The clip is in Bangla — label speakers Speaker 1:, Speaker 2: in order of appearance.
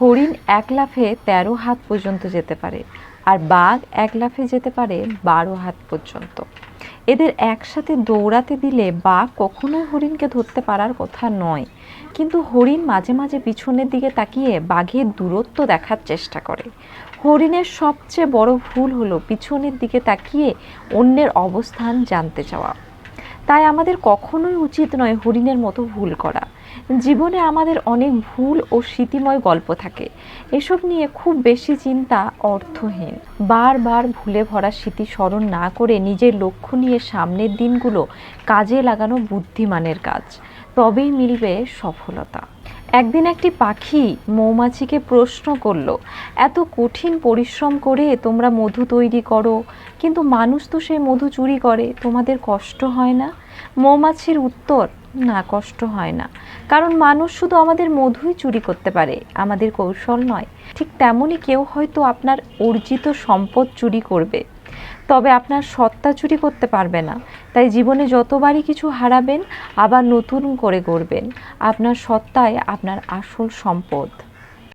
Speaker 1: হরিণ এক লাফে তেরো হাত পর্যন্ত যেতে পারে আর বাঘ এক লাফে যেতে পারে বারো হাত পর্যন্ত। এদের একসাথে দৌড়াতে দিলে বাঘ কখনোই হরিণকে ধরতে পারার কথা নয়। কিন্তু হরিণ মাঝে মাঝে পিছনের দিকে তাকিয়ে বাঘের দূরত্ব দেখার চেষ্টা করে। হরিণের সবচেয়ে বড় ভুল হলো পিছনের দিকে তাকিয়ে অন্যের অবস্থান জানতে চাওয়া। তাই আমাদের কখনোই উচিত নয় হরিণের মতো ভুল করা। জীবনে আমাদের অনেক ভুল ও স্মৃতিময় গল্প থাকে। এসব নিয়ে খুব বেশি চিন্তা অর্থহীন। বারবার ভুলে ভরা স্মৃতি স্মরণ না করে নিজের লক্ষ্য নিয়ে সামনের দিনগুলো কাজে লাগানো বুদ্ধিমানের কাজ। তবেই মিলবে সফলতা। একদিন একটি পাখি মৌমাছিকে প্রশ্ন করল, এত কঠিন পরিশ্রম করে তোমরা মধু তৈরি করো, কিন্তু মানুষ তো সেই মধু চুরি করে, তোমাদের কষ্ট হয় না? মৌমাছির উত্তর না, কষ্ট হয় না। কারণ মানুষ শুধু আমাদের মধুই চুরি করতে পারে, আমাদের কৌশল নয়। ঠিক তেমনই কেউ হয়তো আপনার অর্জিত সম্পদ চুরি করবে। তবে আপনার সত্তা চুরি করতে পারবে না। তাই জীবনে যতবারই কিছু হারাবেন, আবার নতুন করে গড়বেন। আপনার সত্তায় আপনার আসল সম্পদ।